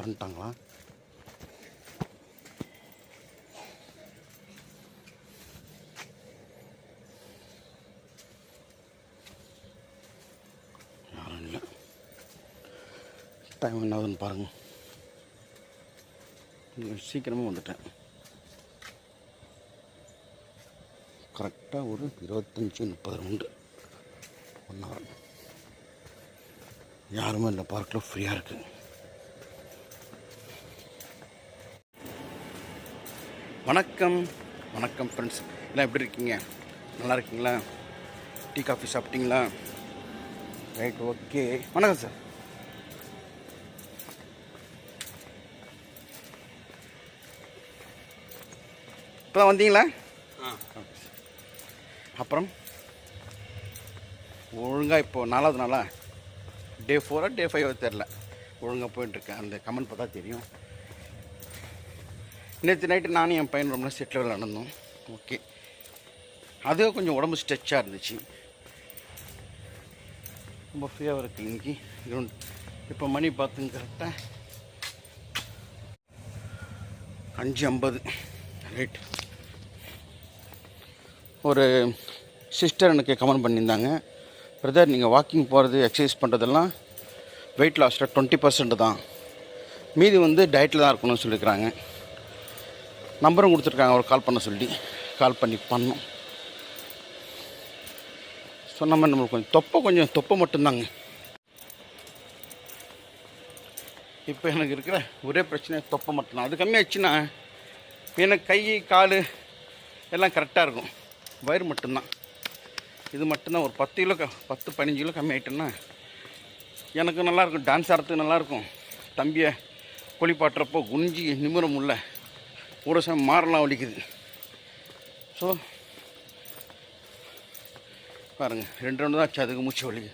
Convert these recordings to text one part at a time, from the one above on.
Park திறந்துட்டாங்களா யாரும் இல்லை. Time என்ன ஆகுதுன்னு பாருங்க சீக்கிரமாக வந்துட்டேன். கரெக்டாக ஒரு இருபத்தஞ்சி முப்பது ரவுண்டு ஒன் ஹவர் யாருமே இல்லை பார்க்கில் ஃப்ரீயாக இருக்குது வணக்கம். வணக்கம் ஃப்ரெண்ட்ஸ் எல்லாம் எப்படி இருக்கீங்க? நல்லா இருக்கீங்களா? டீ காஃபி சாப்பிட்டீங்களா? ரைட் ஓகே வணக்கம் சார் இப்போ வந்தீங்களா? அப்புறம்? ஒழுங்காக இப்போ நாலாவது நாளா? டே ஃபோரா டே ஃபைவா தெரில ஒழுங்காக போயிட்டுருக்கேன் அந்த கமெண்ட் பார்த்தா தெரியும். நேற்று நைட்டு நானும் என் பையன் ரொம்ப செட்டில் விளாண்டோம் ஓகே அதுவும் கொஞ்சம் உடம்பு ஸ்ட்ரெச்சாக இருந்துச்சு. ரொம்ப ஃப்ரீயாக இருக்குது இன்னைக்கு. கிரவுண்ட் இப்போ மணி பார்த்துங்க கரெக்டாக அஞ்சு ஐம்பது. ரைட் ஒரு சிஸ்டர் எனக்கு கமெண்ட் பண்ணியிருந்தாங்க. பிரதர் நீங்கள் வாக்கிங் போகிறது எக்ஸசைஸ் பண்ணுறதெல்லாம் வெயிட் லாஸில் டுவெண்ட்டி பர்சன்ட் தான். மீதி வந்து டயட்டில் தான் இருக்கணும்னு சொல்லியிருக்கிறாங்க நம்பரும் கொடுத்துருக்காங்க அவர் கால் பண்ண சொல்லி. கால் பண்ணி பண்ணோம். சொன்ன மாதிரி நம்மளுக்கு கொஞ்சம் தொப்பை கொஞ்சம் தொப்பை மட்டும்தாங்க. இப்போ எனக்கு இருக்கிற ஒரே பிரச்சனை தொப்பை மட்டும்தான். அது கம்மியாச்சுன்னா எனக்கு கை கால் எல்லாம் கரெக்டாக இருக்கும். வயிறு மட்டும்தான். இது மட்டும்தான் ஒரு பத்து கிலோ க- பத்து பதினஞ்சு கிலோ கம்மி ஆகிட்டேன்னா எனக்கு நல்லாயிருக்கும் டான்ஸ் ஆடுறதுக்கு நல்லாயிருக்கும் தம்பியை குளிப்பாட்டுறப்போ குனிஞ்சி நிமிர முடியல. ஒரு சமயம் மாறலாம் வலிக்குது. ஸோ பாருங்கள் ரெண்டு ரெண்டு தான் ஆச்சு. அதுக்கு மூச்சு வலிக்கு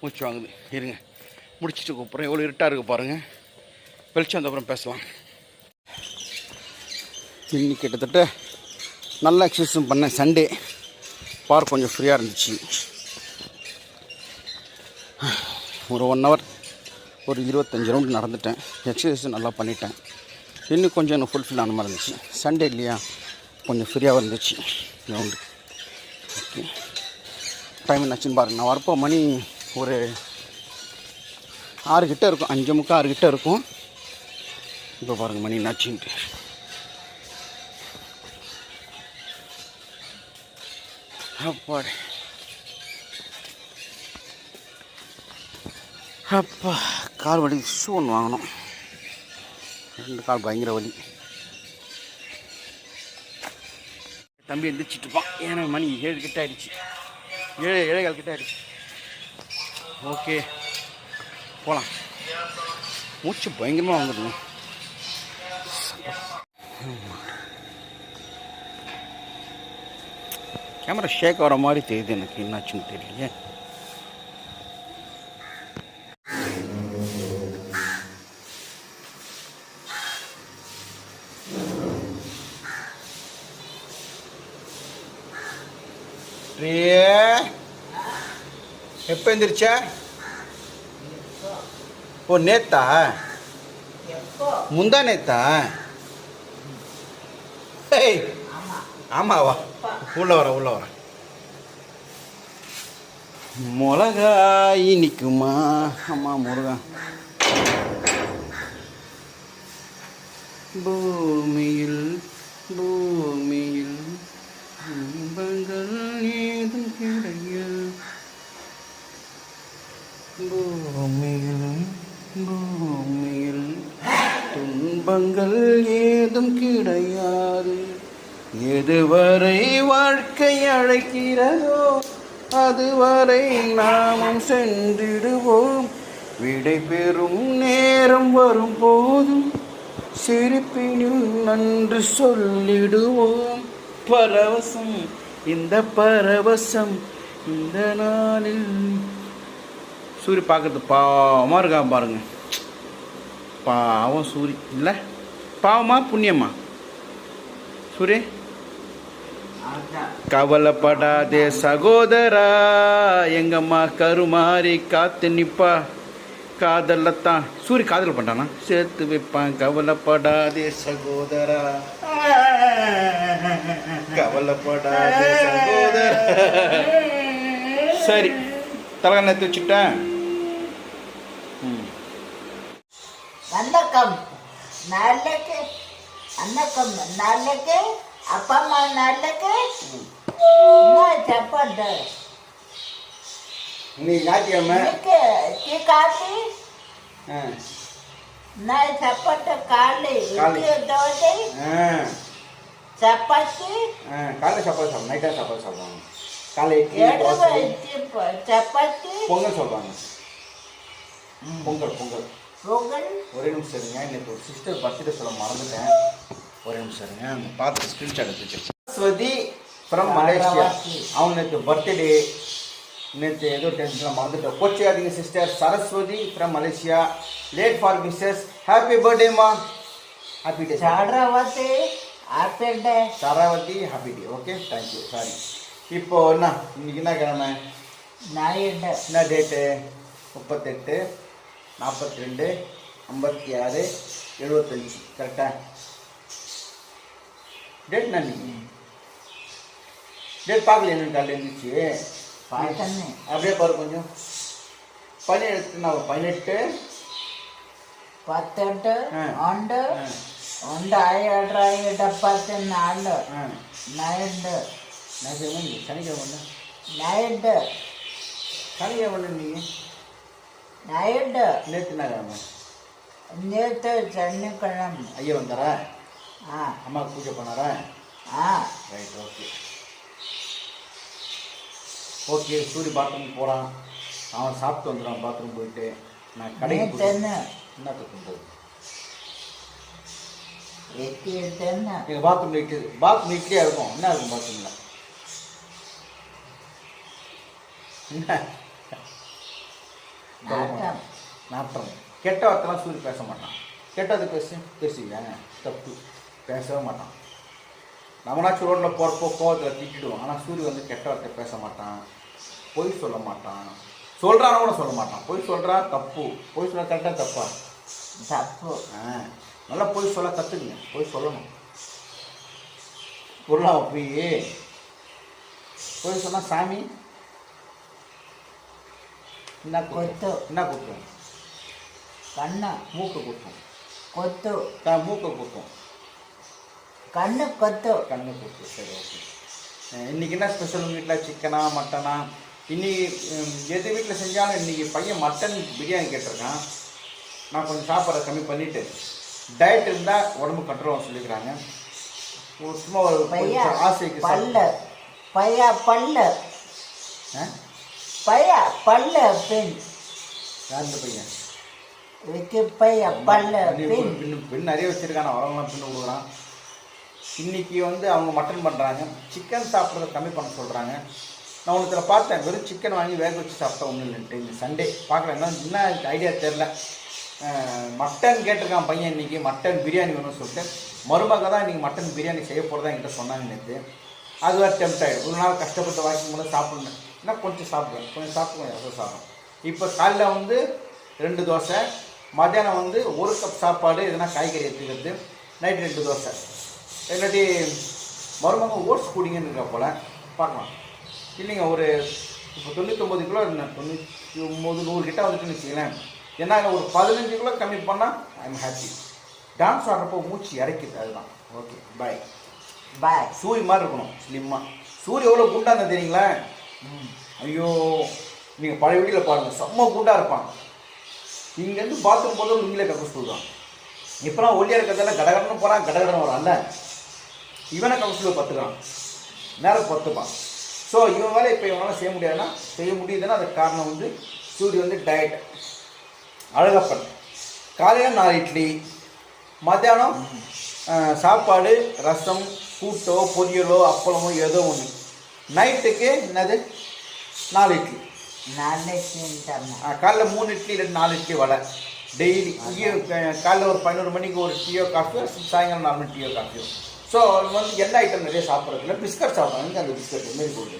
மூச்சு வாங்குது. இருங்க முடிச்சுட்டு கூப்பிட்றேன். எவ்வளோ இருட்டாக இருக்குது பாருங்கள் வெளிச்சம் வந்த அப்புறம் பேசலாம். இன்னி கிட்டத்தட்ட நல்ல எக்ஸசைஸும் பண்ணேன். சண்டே பார்க் கொஞ்சம் ஃப்ரீயாக இருந்துச்சு. ஒரு ஒன் ஹவர் ஒரு இருபத்தஞ்சி ரவுண்டு நடந்துட்டேன். எக்ஸசைஸும் நல்லா பண்ணிட்டேன். இன்னும் கொஞ்சம் எனக்கு ஃபுல்ஃபில் ஆன மாதிரி இருந்துச்சு. சண்டே இல்லையா? கொஞ்சம் ஃப்ரீயாக இருந்துச்சு. ரவுண்டு ஓகே டைம் என்னாச்சுன்னு பாருங்க. நான் வரப்போ மணி ஒரு ஆறு கிட்ட இருக்கும். அஞ்சு முக்கால் ஆறு கிட்ட இருக்கும். இப்போ பாருங்க மணி என்னாச்சுன்ட்டு. அப்பாடு. அப்பா கார் வலி ஷூ ஒன்று வாங்கினோம் ரெண்டு கால் பயங்கர வலி. தம்பி எந்திரிச்சிட்டு இருப்பான். ஏன்னா மணி ஏழு கிட்ட ஆயிடுச்சு. ஏழு ஏழேகால் கிட்ட ஆயிடுச்சு. ஓகே. போகலாம் மூச்சு பயங்கரமாக வந்துடுங்க கேமரா ஷேக் வர மாதிரி தெரியுது எனக்கு. என்னாச்சுன்னு தெரியலையே. பிரியே எப்போ எந்திரிச்ச? ஓ நேத்தா? முந்தா நேத்தா? ஏய் ஆமாவா உள்ள வர உள்ள வர. மிளகாய் நிற்குமா ஆமா முருகா. பூமியில் பூமியில் இன்பங்கள் ஏதும் கிடையாது பூமியில் பூமியில் துன்பங்கள் ஏதும் கிடையாது. எதுவரை வாழ்க்கை அழைக்கிறதோ அதுவரை நாமும் சென்றிடுவோம். விடை பெறும் நேரம் வரும்போதும் சிரிப்பினும் நன்று சொல்லிடுவோம். பரவசம். இந்த பரவசம் இந்த நாளில். சூரி பார்க்கறது பாவமாக இருக்கா பாருங்க. பாவம் சூரி. இல்லை? பாவமா புண்ணியமா? சூரிய கவலைப்படாதே சகோதரா. எங்கம்மா கருமாறி காத்து நிப்பா. காதலத்தான் சூரிய காதல் பண்ணிட்டானா சேர்த்து வைப்பான் கவலைப்படாதே சகோதரா. கவலைப்படாதே சகோதரா. சரி தலைகண்ண எடுத்து வச்சுக்கிட்டேன். வணக்கம். நாளைக்கு வணக்கம். நாளைக்கு அப்பா அம்மா நாளைக்கு என்ன சாப்பாடு இன்னைக்கு ஞாயிற்றுக்கிழமை? காஃபி? நான் சாப்பாடு காலை காலை. இட்லி தோசை சப்பாத்தி. ஆ காலைல சாப்பாடு சாப்பிடும் நைட்டாக சாப்பாடு சாப்பிடுவாங்க காலை இட்லி எடு தோசை வச்சு ப- சப்பாத்தி. பொங்கல் சொல்கிறாங்க பொங்கல் பொங்கல். பொங்கல். ஒரே நிமிஷம் இருங்க இன்னைக்கு ஒரு சிஸ்டர் பர்த்டே சொல்ல மறந்துட்டேன். ஒரே நிமிஷம் இருங்க அந்த பார்த்து ஸ்க்ரீன்ஷாட் எடுத்து சரஸ்வதி ஃப்ரம் மலேசியா. அவங்க நேற்று பர்த்டே நேற்று ஏதோ டென்ஷனில் மறந்துட்டேன் கோச்சியாதீங்க sister Saraswathi from Malaysia. Late for missus happy பர்த்டேமா happy day Saravathi apple Saravathi happy day okay thank you sorry இப்போ என்ன? இன்னைக்கு என்ன கிழமை? நாயுடு என்ன டேட்டு முப்பத்தெட்டு நாற்பத்தி ரெண்டு ஐம்பத்தி ஆறு எழுபத்தஞ்சி கரெக்டா டேட் என்ன நீங்கள் டேட் பார்க்கல என்ன காலையில் இருந்துச்சு அப்படியே பாரு கொஞ்சம் பதினெட்டு நான் பதினெட்டு പത്തെട്ട് ഉണ്ട് ഉണ്ട് ആയിട്ട് ആയിട്ട് പത്ത് നാല് നയണ്ട് നയണ്ട് നയണ്ട് നേരത്തെ ചെന്നിക്കണം അയ്യോ വന്നറാ ആ അമ്മ പൂജ പണറാ ആ right okay okay Surya bathroom போகிறான் அவன் சாப்பிட்டு வந்துடுறான் பாத்ரூம் போயிட்டு. நான் கடைக்கு என்ன? என்ன பண்ணுறது எட்டி எடுத்தேன் எங்கள் பாத்ரூம் இட்லி பாத்ரூம் இட்லியாக இருக்கும். என்ன இருக்கும் பாத்ரூமில் நாட்டம் கெட்ட வார்த்தைலாம் சூரிய பேச மாட்டான். கெட்டது பேசு பேசுவேன் தப்பு. பேசவே மாட்டான். நம்மளாச்சும் ரோட்டில் போகிறப்போ கோவத்தில் திட்டிடுவோம் ஆனால் சூரிய வந்து கெட்ட வார்த்தை பேச மாட்டான். பொய் சொல்ல மாட்டான். சொல்கிறான்னு கூட சொல்ல மாட்டான். பொய் சொல்கிறா தப்பு. பொய் சொல்ல கரெக்டாக தப்பா? தப்பு. ஆ. நல்லா பொய் சொல்ல கற்றுக்குங்க பொய் சொல்லணும். பொருளா போய் பொய் சொன்னால் சாமி? என்ன கொத்து. என்ன குத்தும் கண்ணா. மூக்கு குத்தும் கொத்து. மூக்கை குத்தும் கண்ணு கொத்து கண்ணு கொத்து சரி ஓகே. இன்றைக்கி என்ன ஸ்பெஷல் உங்கள் வீட்டில் சிக்கனா மட்டனா இன்றைக்கி எது வீட்டில் செஞ்சாலும் இன்றைக்கி பையன் மட்டன் பிரியாணி கேட்டிருக்கான். நான் கொஞ்சம் சாப்பாடை கம்மி பண்ணிவிட்டு டயட் இருந்தால் உடம்பு கட்டுறோம் சொல்லிக்கிறாங்க. ஒரு சும்மா ஒரு பையன் ஆசைக்கு பல்ல. பையா பல்ல. பையா பல்ல பெண் யார் பையன்? விக்கி பையா பல்ல பெண் பெண் நிறைய வச்சுருக்கான். அவங்களாம் பின்னு கொடுக்குறான். இன்னைக்கு வந்து அவங்க மட்டன் பண்ணுறாங்க சிக்கன் சாப்பிட்றத கம்மி பண்ண சொல்கிறாங்க நான் ஒன்றுத்துல பார்த்தேன். வெறும் சிக்கன் வாங்கி வேக வச்சு சாப்பிட்டா ஒன்றும் இல்லைன்ட்டு இந்த சண்டே பார்க்குறேன். என்ன என்ன ஐடியா தெரில மட்டன் கேட்டிருக்கான் பையன் இன்னைக்கு. மட்டன் பிரியாணி வேணும்னு சொல்லிட்டு. மருமக தான் இன்றைக்கி மட்டன் பிரியாணி செய்ய போகிறதா என்கிட்ட சொன்னாங்க நேற்று அது வேறு டெம்ட் ஆகிடும் ஒரு நாள் கஷ்டப்பட்டு வாங்கி போது சாப்பிடணும் என்ன கொஞ்சம் சாப்பிடுவேன் கொஞ்சம் சாப்பிடுவேன் எவ்வளோ சாப்பிடும் இப்போ காலைல வந்து ரெண்டு தோசை. மத்தியானம் வந்து ஒரு கப் சாப்பாடு. எதுனா காய்கறி எடுத்துக்கிறது. நைட் ரெண்டு தோசை. இல்லாட்டி மருமக ஓட்ஸ் குடிங்கன்னு போல். பார்க்கலாம் இல்லைங்க ஒரு இப்போ தொண்ணூத்தொம்பது கிலோ தொண்ணூற்றி ஒம்பது நூறு கிட்ட வந்துட்டுன்னு வச்சுங்களேன் ஏன்னா ஒரு பதினஞ்சு கிலோ கம்மி பண்ணால் ஐ எம் ஹாப்பி டான்ஸ் ஆடுறப்போ மூச்சு இறக்கிது அதுதான். ஓகே பாய் பாய் சூரி மாதிரி இருக்கணும் ஸ்லிம்மாக சூரிய எவ்வளோ குண்டா இருந்தா தெரியுங்களா? ஐயோ நீங்கள் பழைய வீட்டில் பாருங்கள் செம்ம குண்டா இருப்பான் இங்கேருந்து பாத்ரூம் போதும் லுங்கிலே கக்க சொல்லுவான் இப்போலாம் ஒல்லியாக இருக்கிறதால கடகடன்னு போகிறான் கடகடன்னு வரான்ல இவனை கவுன்சிலர் பத்துக்கிறான். நேரம் பத்துப்பான் ஸோ இவன் வேலை இப்போ இவனால் செய்ய முடியாதுன்னா செய்ய முடியுதுன்னா அதுக்கு காரணம் வந்து சூரிய வந்து டயட் அழகப்பன். காலையில் நாலு இட்லி மத்தியானம் சாப்பாடு ரசம் கூட்டோ பொரியலோ அப்பளமோ ஏதோ ஒன்று நைட்டுக்கு என்னது? நாலு இட்லி. அஹ், காலைல மூணு இட்லி இல்லை நாலு இட்லி வடை. டெய்லி. டீயோ காலைல ஒரு பதினோரு மணிக்கு ஒரு டீயோ காஃபியோ சாயங்காலம் நாலு மணி டீயோ காஃபியோ. ஸோ வந்து எண்ணெய் ஐட்டம் நிறைய சாப்பிட்றதில்ல பிஸ்கட் சாப்பிடுவாங்க அந்த பிஸ்கட் மேரி கோல்டு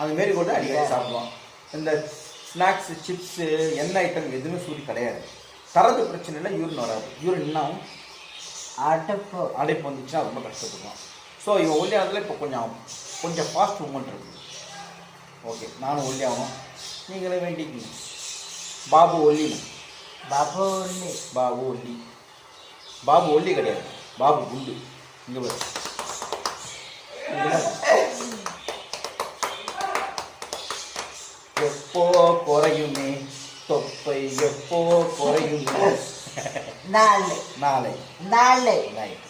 அந்த மேரி கோல்டு அடிக்கடி சாப்பிடுவான் இந்த ஸ்நாக்ஸு சிப்ஸு எண்ணெய் ஐட்டம் எதுவுமே சூடு கிடையாது. தரது பிரச்சனை இல்லை யூரின் வராது. யூரின் என்ன ஆகும் அடுப்பு. அடைப்பு வந்துச்சுன்னா ரொம்ப கஷ்டப்படுவோம். ஸோ இவன் ஒல்லியானதில் இப்போ கொஞ்சம் கொஞ்சம் ஃபாஸ்ட் மூமெண்ட் இருக்குது ஓகே நானும் ஒல்லியாகணும் நீங்களே வேண்டிக்கிங்க. பாபு ஒல்லி பாபு உள்ளி பாபு ஒல்லி பாபு ஒல்லி கிடையாது. பாபு குண்டு. இங்கே. எப்போ குறையுமே தொப்பை எப்போ குறையுமே நாலு நாளை. நாலு ரைட்